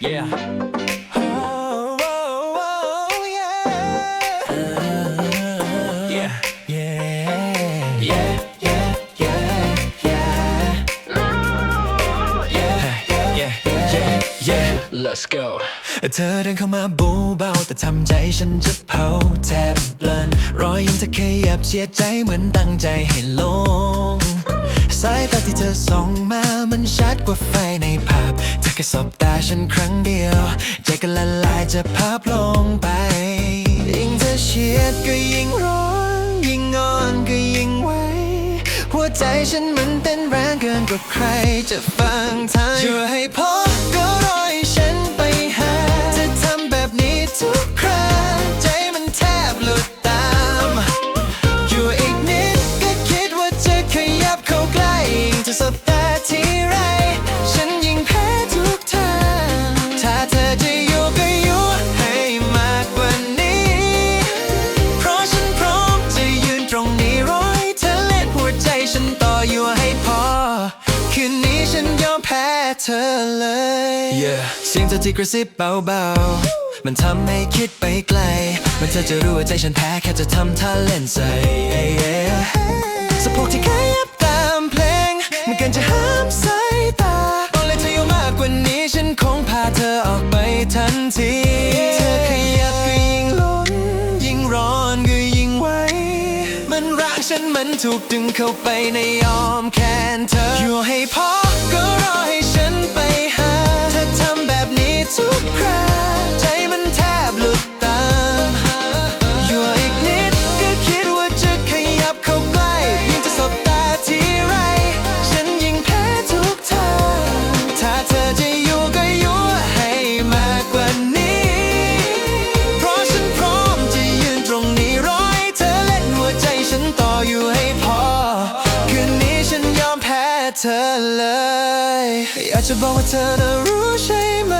Yeah. Oh, oh, oh, yeah. Yeah. Yeah. Yeah. Yeah. Yeah. Yeah. Yeah. Yeah. Yeah. Yeah. Let's go. เธอเดินเข้ามาบูเบาแต่ทำใจฉันจะเผาแทบเปลินรอยยิ้มเธอขยับเชียดใจเหมือนตั้งใจให้ลงสายตาที่เธอส่องมามันชัดกว่าไฟในภาพ ค่สบตาฉันครั้งเดียว ใจก็ละลายจะภาพลงไป ยิ่งเธอเฉียดก็ยิ่งร้อน ยิ่งงอนก็ยิ่งไวหัวใจฉันมันเต้นแรงเกินกว่าใครจะฟังทางช่วยให้พอ คืนนี้ฉันยอมแพ้เธอเลย yeah. เสียงเธอที่กระซิบเบาๆ มันทำให้คิดไปไกล มันเธอจะรู้ว่าใจฉันแพ้แค่จะทำท่าเล่นใส่ yeah. สะโพกที่ขยับ ฉันมันถูกดึงเข้าไปในอ้อมแขนเธออยู่ให้พอก็รอให้ เธอเลย อยากจะบอกว่าเธอน่ะรู้ใช่ไหม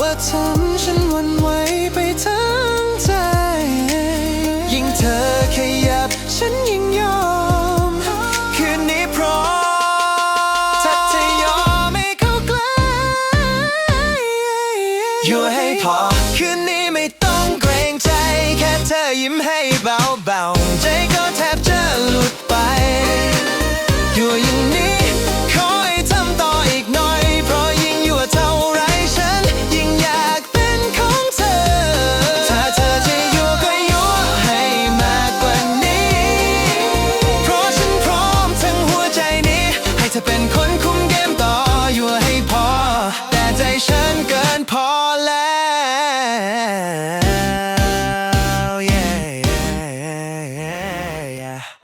ว่าทำฉันวันไหวไปทั้งใจ ยิ่งเธอขยับฉันยิ่งยอม คืนนี้พร้อมถ้าเธอยอมไม่เข้าใกล้อยู่ให้พอ คืนนี้ไม่ต้องเกรงใจ แค่เธอยิ้มให้